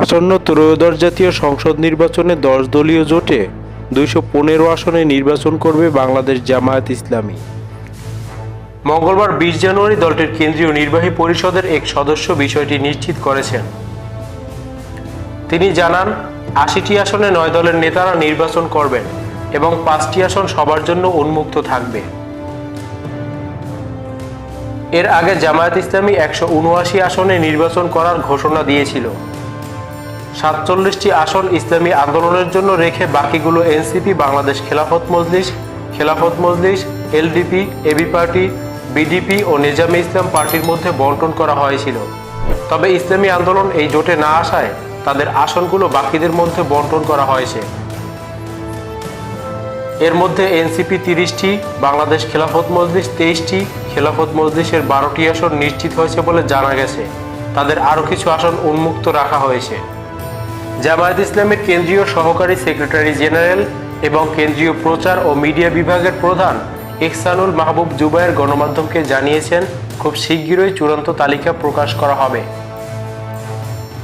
আসন্ন ত্রয়োদশ জাতীয় সংসদ নির্বাচনে দশ দলীয় জোটে দুইশো পনেরো আসনে নির্বাচন করবে বাংলাদেশ জামায়াত ইসলামী। মঙ্গলবার বিশ জানুয়ারি দলটির কেন্দ্রীয় নির্বাহী পরিষদের এক সদস্য বিষয়টি নিশ্চিত করেছেন। তিনি জানান, আশিটি আসনে নয় দলের নেতারা নির্বাচন করবেন এবং পাঁচটি আসন সবার জন্য উন্মুক্ত থাকবে। এর আগে জামায়াত ইসলামী একশো উনআশি আসনে নির্বাচন করার ঘোষণা দিয়েছিল। সাতচল্লিশটি আসন ইসলামী আন্দোলনের জন্য রেখে বাকিগুলো NCP, Bangladesh Khelafat Majlis Khelafat Majlis, LDP, AB party, BDP ও নিজামে ইসলাম পার্টির মধ্যে বন্টন করা হয়েছিল। তবে ইসলামী আন্দোলন এই জোটে না আসায় তাদের আসনগুলো বাকিদের মধ্যে বন্টন করা হয়েছে। এর মধ্যে এনসিপি তিরিশটি, বাংলাদেশ খেলাফত মজলিস তেইশটি, খেলাফত মজলিসের বারোটি আসন নিশ্চিত হয়েছে বলে জানা গেছে। তাদের আরও কিছু আসন উন্মুক্ত রাখা হয়েছে। জামায়াত ইসলামের কেন্দ্রীয় সহকারী সেক্রেটারি জেনারেল এবং কেন্দ্রীয় প্রচার ও মিডিয়া বিভাগের প্রধান ইহসানুল মাহবুব জুবায়ের গণমাধ্যমকে জানিয়েছেন, খুব শীঘ্রই চূড়ান্ত তালিকা প্রকাশ করা হবে।